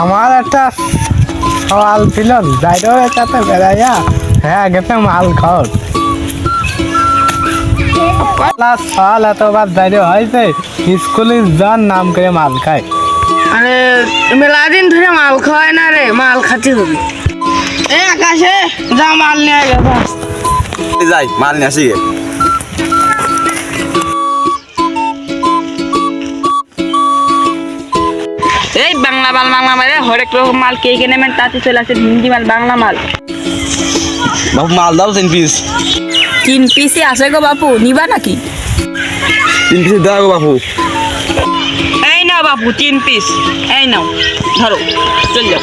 আমার একটা সওয়াল ছিল যাইডের সাথে বেড়াইয়া হ্যাঁ গেছে মাল খাওয়ার ক্লাস সওয়াল এতবার যাইডে হয়েছে স্কুলে যার নাম করে মাল খায়। আরে মেলা দিন ধরে মাল খাওয়ায় না রে মাল খাতে হবে এ আকাশে যা মাল নিয়ে গেছে যাই মাল নিয়ে আসি। বাংলা মাল বাংলা মালে। হরেক রকম মাল কে কে নেবেন তাতে চলে আসে হিন্দি মাল বাংলা মাল। বাবু মাল দাও তিন পিস তিন পিসে আছে গো বাপু নিবা নাকি? তিন পিস দাও গো বাপু। এই নাও বাপু তিন পিস এই নাও ধরো চল যাও।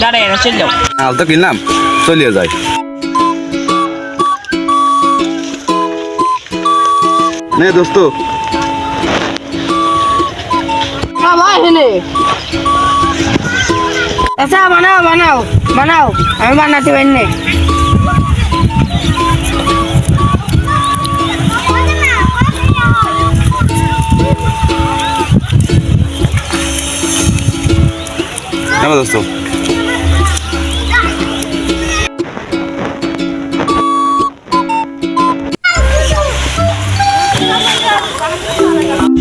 দাঁড়ায় না চল যাও। মাল তো কিনলাম চলিয়ে যাই নে দোস্ত। হেনে আচ্ছা বানাও বানাও বানাও আমি বানাতে পারি না নেব দোস্ত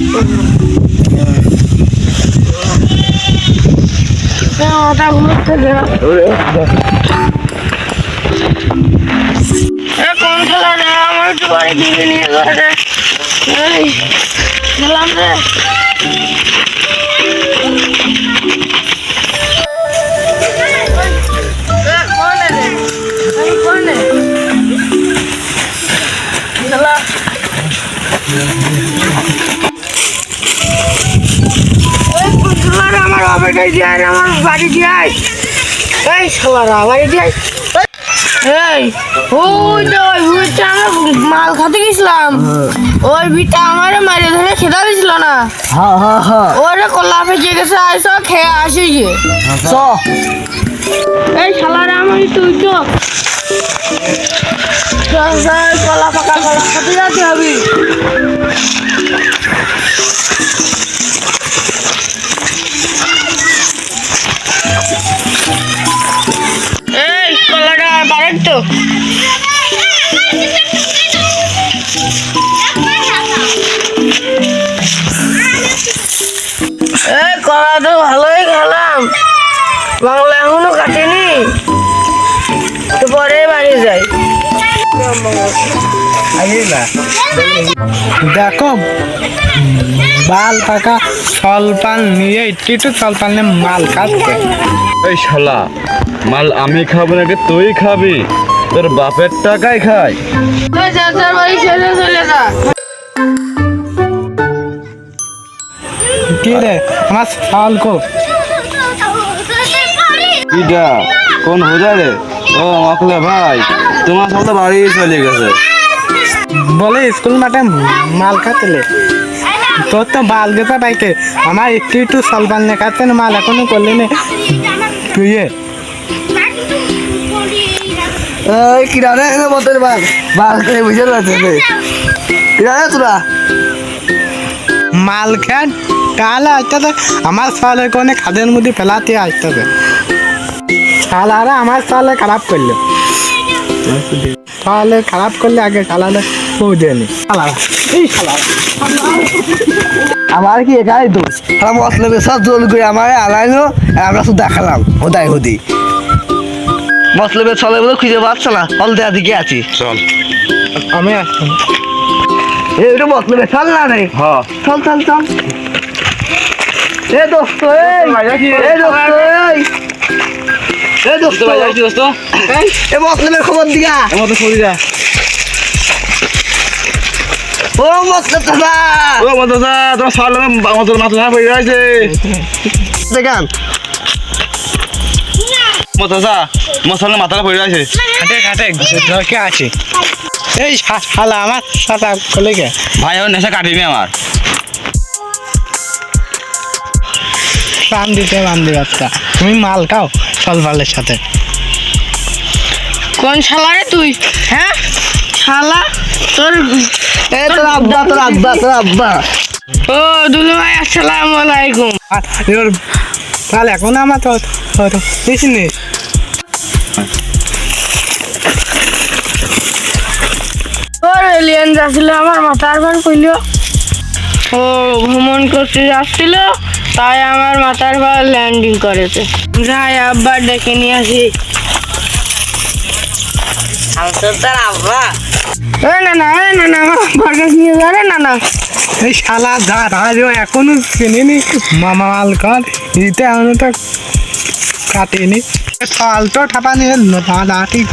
ওটা ঘুরতে দে এ কোন খেলা রে আমার একটু নিয়ে ঘরে খেলাম রে। কুকুরগুলোরে দিয়ে আয়, আমার বাড়ি দিয়ে আয়। এই শালারা বাড়ি দিয়ে আয়। এই ওই তো ওই আমরা মাল খাতে গেছিলাম। ওই ভিড়টা আমার মারে ধরে খেতে দিছিল না। ওরে কল্লা ফেঁচে গেছে আইস খেয়ে আসি গিয়ে। এই শালারা আমার তুই তো কলা পাকা কলা খাতে যাতে হবে বাংলা এখনও কাটেনি। তো পরে বাড়ি যাই। দেখো বাল পাকা সলপান নিয়ে একটু একটু সলপান নিয়ে মাল খাচ্ছে এই শালা মাল আমি খাব নাকি তুই খাবি? তোর বাপের টাকাই খাই তুই চাচার বাড়ি ছেড়ে চলে যা। কি রে আমার সল কো? কিটা কোন হোদা রে ও মাকলে ভাই তোমার সব তো বাড়ি চলে গেছে। বলে স্কুল মাঠে মাল খাতলে তোর তো বাল গেছে বাইকে আমার একটু একটু সলপান নিয়ে মাল এখনও করলি না। তুই এ। এই কিরানে এনে মতের বাল? বাল করে বুঝে পারছে কিরানে তোরা? মাল খান তাহলে আসতে আমার সালে কোনে খাদের মধ্যে ফেলাতে আসতে শালারা আমার সালে খারাপ করল। তাহলে খারাপ করলে আগে শালারা এই শালারা। আমার কি একাই দোষ? আর মতলবে সব জোর করে আমার আলাইলো আমরা শুধু দেখালাম হোদাই হুদি। মতলবে চলে বলে খুঁজে পাচ্ছে না হল দেয়া দিকে আছি। চল। আমি আসছি। এই ওটা মতলবে চল না রে। হ। চল চল চল। এ দোস্ত এই। এ দোস্ত এই। খবর দিগা আমার তো যা ও মতলব দাদা ও মাথা তোমার সাল আমাদের মাথা ধরা পড়ে আছে দেখান। মাথা মশালা মাথাটা পড়ে আছে খাটে খাটে কে আছে। এই শালা আমার সাথে খুলে গে ভাই আমার নেশা কাটিনি আমার। প্রাণ দিতে বান্ধি বাচ্চা তুমি মাল খাও। সলপালের সাথে। কোন শালা রে তুই? হ্যাঁ? শালা? তোর এ তোর আব্বা তোর আব্বা তোর আব্বা। ও দুলু ভাই আসসালামু আলাইকুম। আর তাহলে এখন আমার তো বেশি নেই। এলিয়েন যাচ্ছিল আমার মাথার ভার কইল ও ভ্রমণ করতে যাচ্ছিল তাই আমার মাথার ভার ল্যান্ডিং করেছে। যাই আব্বার ডেকে নিয়ে আসি। না না না না আব্বার কাছে নিয়ে যা না না এই শালা যা রাজ এখনও কিনিনি মামা মাল কর এটা এখনও তো কাটেনি। ফালতো ঠাপা নিয়ে না ঠিক